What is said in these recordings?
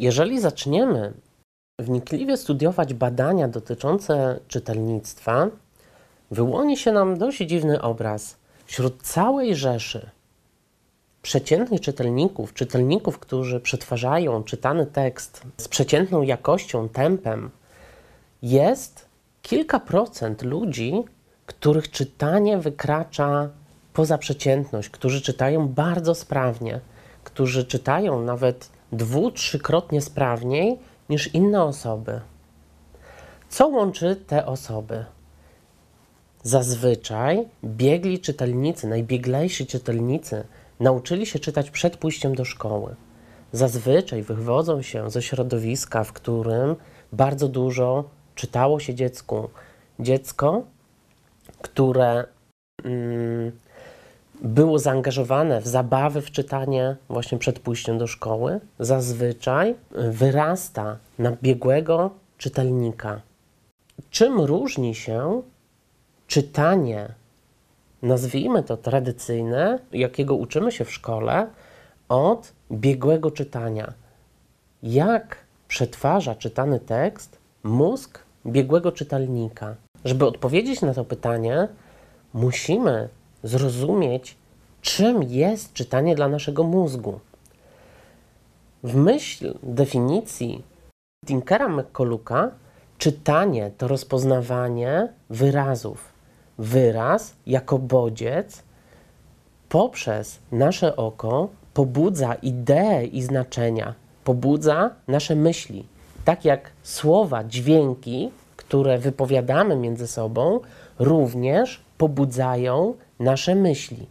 Jeżeli zaczniemy wnikliwie studiować badania dotyczące czytelnictwa, wyłoni się nam dość dziwny obraz. Wśród całej rzeszy przeciętnych czytelników, czytelników, którzy przetwarzają czytany tekst z przeciętną jakością, tempem, jest kilka procent ludzi, których czytanie wykracza poza przeciętność, którzy czytają bardzo sprawnie, którzy czytają nawet dwu, trzykrotnie sprawniej niż inne osoby. Co łączy te osoby? Zazwyczaj biegli czytelnicy, najbieglejsi czytelnicy nauczyli się czytać przed pójściem do szkoły. Zazwyczaj wywodzą się ze środowiska, w którym bardzo dużo czytało się dziecku. Dziecko, które mm, było zaangażowane w zabawy, w czytanie właśnie przed pójściem do szkoły, zazwyczaj wyrasta na biegłego czytelnika. Czym różni się czytanie, nazwijmy to tradycyjne, jakiego uczymy się w szkole, od biegłego czytania? Jak przetwarza czytany tekst mózg biegłego czytelnika? Żeby odpowiedzieć na to pytanie, musimy zrozumieć, czym jest czytanie dla naszego mózgu. W myśl definicji Tinkera McCollucka, czytanie to rozpoznawanie wyrazów. Wyraz jako bodziec poprzez nasze oko pobudza idee i znaczenia, pobudza nasze myśli. Tak jak słowa, dźwięki, które wypowiadamy między sobą, również pobudzają nasze myśli.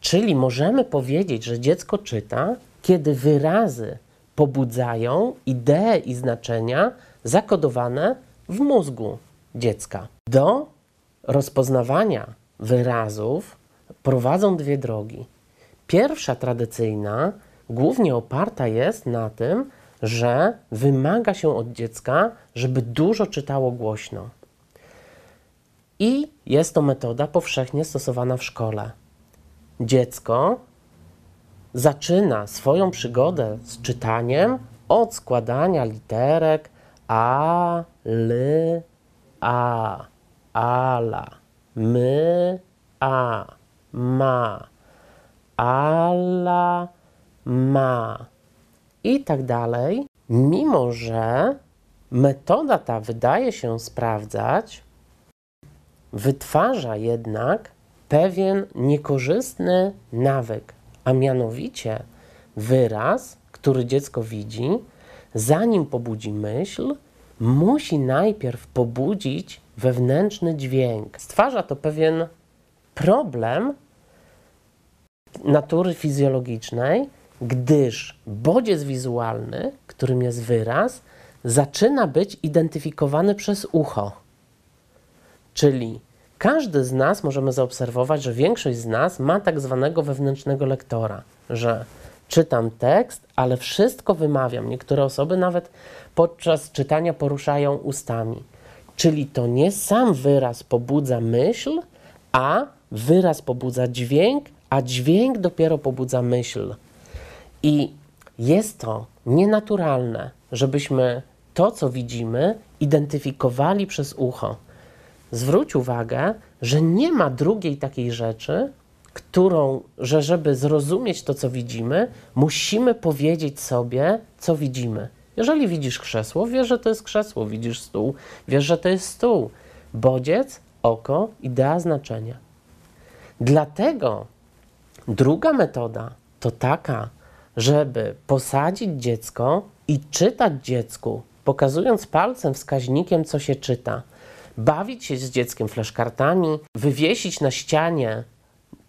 Czyli możemy powiedzieć, że dziecko czyta, kiedy wyrazy pobudzają idee i znaczenia zakodowane w mózgu dziecka. Do rozpoznawania wyrazów prowadzą dwie drogi. Pierwsza, tradycyjna, głównie oparta jest na tym, że wymaga się od dziecka, żeby dużo czytało głośno. I jest to metoda powszechnie stosowana w szkole. Dziecko zaczyna swoją przygodę z czytaniem od składania literek a, l, a, ala, my, a, ma, ala, ma i tak dalej, mimo że metoda ta wydaje się sprawdzać, wytwarza jednak pewien niekorzystny nawyk, a mianowicie wyraz, który dziecko widzi, zanim pobudzi myśl, musi najpierw pobudzić wewnętrzny dźwięk. Stwarza to pewien problem natury fizjologicznej, gdyż bodziec wizualny, którym jest wyraz, zaczyna być identyfikowany przez ucho. Czyli każdy z nas możemy zaobserwować, że większość z nas ma tak zwanego wewnętrznego lektora, że czytam tekst, ale wszystko wymawiam. Niektóre osoby nawet podczas czytania poruszają ustami. Czyli to nie sam wyraz pobudza myśl, a wyraz pobudza dźwięk, a dźwięk dopiero pobudza myśl. I jest to nienaturalne, żebyśmy to, co widzimy, identyfikowali przez ucho. Zwróć uwagę, że nie ma drugiej takiej rzeczy, którą, że żeby zrozumieć to, co widzimy, musimy powiedzieć sobie, co widzimy. Jeżeli widzisz krzesło, wiesz, że to jest krzesło, widzisz stół, wiesz, że to jest stół. Bodziec, oko, idea znaczenia. Dlatego druga metoda to taka, żeby posadzić dziecko i czytać dziecku, pokazując palcem wskaźnikiem, co się czyta. Bawić się z dzieckiem fleszkartami, wywiesić na ścianie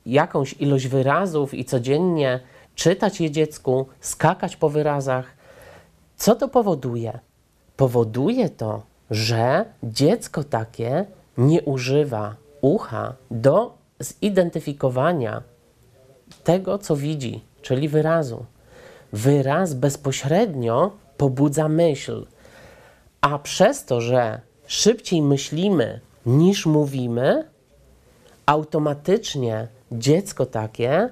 jakąś ilość wyrazów i codziennie czytać je dziecku, skakać po wyrazach. Co to powoduje? Powoduje to, że dziecko takie nie używa ucha do zidentyfikowania tego, co widzi, czyli wyrazu. Wyraz bezpośrednio pobudza myśl, a przez to, że szybciej myślimy niż mówimy, automatycznie dziecko takie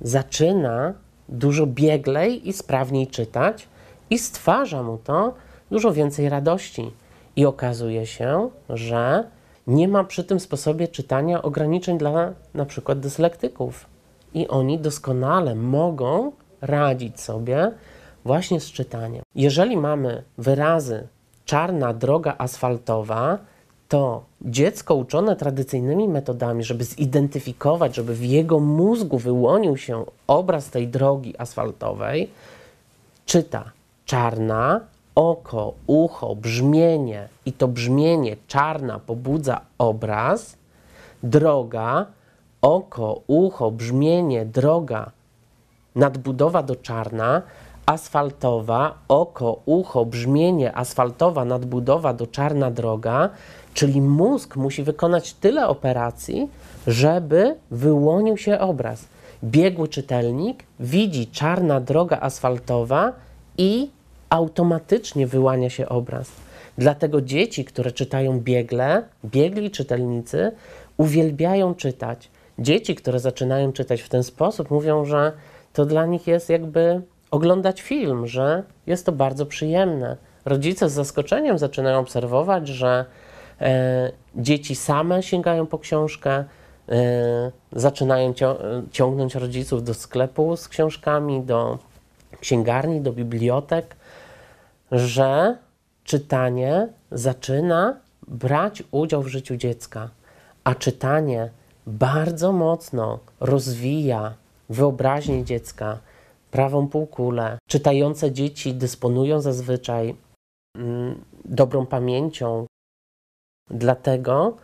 zaczyna dużo bieglej i sprawniej czytać i stwarza mu to dużo więcej radości. I okazuje się, że nie ma przy tym sposobie czytania ograniczeń dla na przykład dyslektyków. I oni doskonale mogą radzić sobie właśnie z czytaniem. Jeżeli mamy wyrazy czarna droga asfaltowa, to dziecko uczone tradycyjnymi metodami, żeby zidentyfikować, żeby w jego mózgu wyłonił się obraz tej drogi asfaltowej, czyta czarna, oko, ucho, brzmienie i to brzmienie czarna pobudza obraz, droga, oko, ucho, brzmienie, droga, nadbudowa do czarna, asfaltowa, oko, ucho, brzmienie, asfaltowa, nadbudowa do czarna droga, czyli mózg musi wykonać tyle operacji, żeby wyłonił się obraz. Biegły czytelnik widzi czarna droga asfaltowa i automatycznie wyłania się obraz. Dlatego dzieci, które czytają biegle, biegli czytelnicy, uwielbiają czytać. Dzieci, które zaczynają czytać w ten sposób, mówią, że to dla nich jest jakby oglądać film, że jest to bardzo przyjemne. Rodzice z zaskoczeniem zaczynają obserwować, że e, dzieci same sięgają po książkę, e, zaczynają cio ciągnąć rodziców do sklepu z książkami, do księgarni, do bibliotek, że czytanie zaczyna brać udział w życiu dziecka, a czytanie bardzo mocno rozwija wyobraźnię dziecka, prawą półkulę. Czytające dzieci dysponują zazwyczaj mm, dobrą pamięcią, dlatego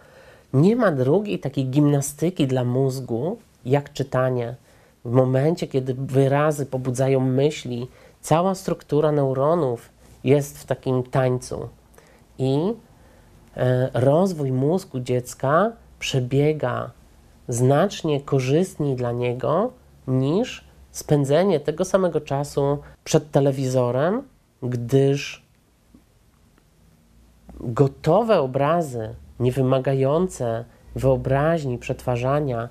nie ma drugiej takiej gimnastyki dla mózgu jak czytanie. W momencie, kiedy wyrazy pobudzają myśli, cała struktura neuronów jest w takim tańcu i e, rozwój mózgu dziecka przebiega znacznie korzystniej dla niego niż spędzenie tego samego czasu przed telewizorem, gdyż gotowe obrazy, niewymagające wyobraźni, przetwarzania,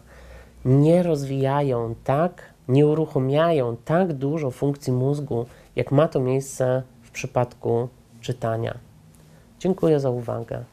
nie rozwijają tak, nie uruchamiają tak dużo funkcji mózgu, jak ma to miejsce w przypadku czytania. Dziękuję za uwagę.